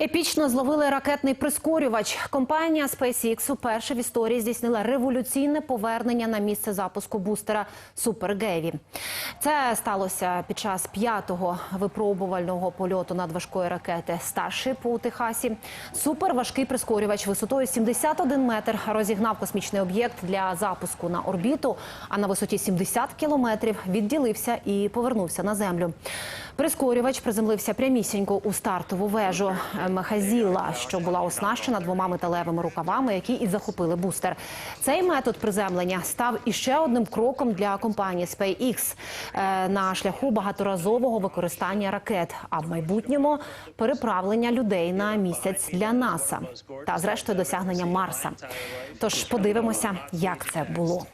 Епічно зловили ракетний прискорювач. Компанія SpaceX уперше в історії здійснила революційне повернення на місце запуску бустера Gravy. Це сталося під час п'ятого випробувального польоту надважкої ракети Starship у Техасі. Суперважкий прискорювач висотою 71 метр розігнав космічний об'єкт для запуску на орбіту, а на висоті 70 кілометрів відділився і повернувся на землю. Прискорювач приземлився прямісінько у стартову вежу Мехазіла, що була оснащена двома металевими рукавами, які і захопили бустер. Цей метод приземлення став іще одним кроком для компанії SpaceX е, на шляху багаторазового використання ракет, а в майбутньому переправлення людей на місяць для НАСА та, зрештою, досягнення Марса. Тож подивимося, як це було.